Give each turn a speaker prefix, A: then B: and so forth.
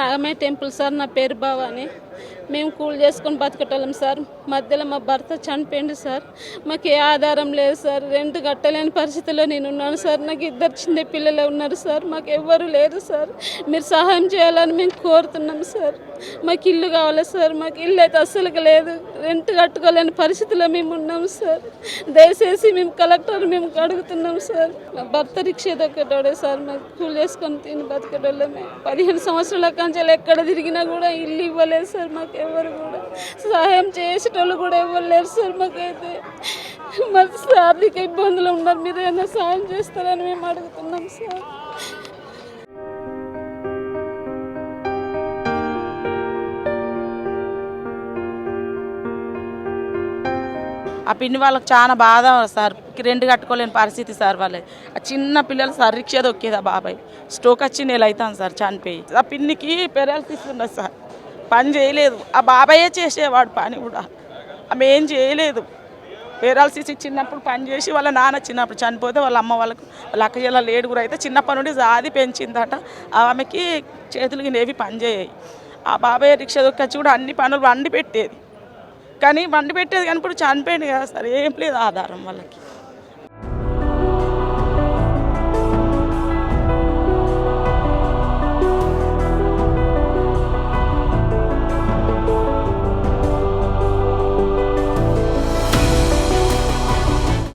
A: నాగమే temple sir నా పేరు భవాని. మేము కూల్ చేసుకొని బతకటోళ్ళం సార్. మధ్యలో మా భర్త చనిపోయింది సార్. మాకు ఏ ఆధారం లేదు సార్. రెంట్ కట్టలేని పరిస్థితిలో నేను ఉన్నాను సార్. నాకు ఇద్దరు చిన్న పిల్లలు ఉన్నారు సార్. మాకు ఎవ్వరు లేరు సార్. మీరు సహాయం చేయాలని మేము కోరుతున్నాం సార్. మాకు ఇల్లు కావాలి సార్. మాకు ఇల్లు అయితే అస్సలు లేదు. రెంట్ కట్టుకోలేని పరిస్థితిలో మేము ఉన్నాం సార్. దయచేసి మేము కలెక్టర్ మేము అడుగుతున్నాం సార్. మా భర్త రిక్షా దొక్కటోడే సార్. మాకు కూల్ చేసుకొని తిని బతకటోళ్ళమే. పదిహేను సంవత్సరాల కంచెలు ఎక్కడ తిరిగినా కూడా ఇల్లు ఇవ్వలేదు సార్. మాకు ఎవరు కూడా సహాయం చేసేటోళ్ళు కూడా ఇవ్వలేరు సార్ మాకైతే. మాకు ఆర్థిక ఇబ్బందులు ఉన్నారు మీరు ఏమైనా సహాయం చేస్తారని మేము అడుగుతున్నాం సార్.
B: ఆ పిండి వాళ్ళకి చాలా బాధ సార్ రెండు కట్టుకోలేని పరిస్థితి సార్ వాళ్ళే ఆ చిన్న పిల్లలు సార్ రిక్షా దొక్కేది ఆ బాబాయ్. స్టోక్ వచ్చి నేను అవుతాను సార్ చనిపోయి. ఆ పిన్నికి పెరాలసిస్ ఉన్నది సార్? పని చేయలేదు. ఆ బాబాయే చేసేవాడు పని కూడా. ఆమె ఏం చేయలేదు. పేరాలసిస్ చిన్నప్పుడు పని చేసి వాళ్ళ నాన్న చిన్నప్పుడు చనిపోతే వాళ్ళ అమ్మ వాళ్ళకు వాళ్ళ అక్క జిల్లా ఏడుగురు అయితే చిన్నప్పటి నుండి జాది పెంచిందట. ఆమెకి చేతులకి నేవి పని చేయాయి ఆ బాబాయ్ రిక్షా దొక్కొచ్చి కూడా అన్ని పనులు వండి పెట్టేది. కానీ వండి పెట్టేది కానీ ఇప్పుడు చనిపోయింది కదా సార్. ఏం లేదు ఆధారం వాళ్ళకి.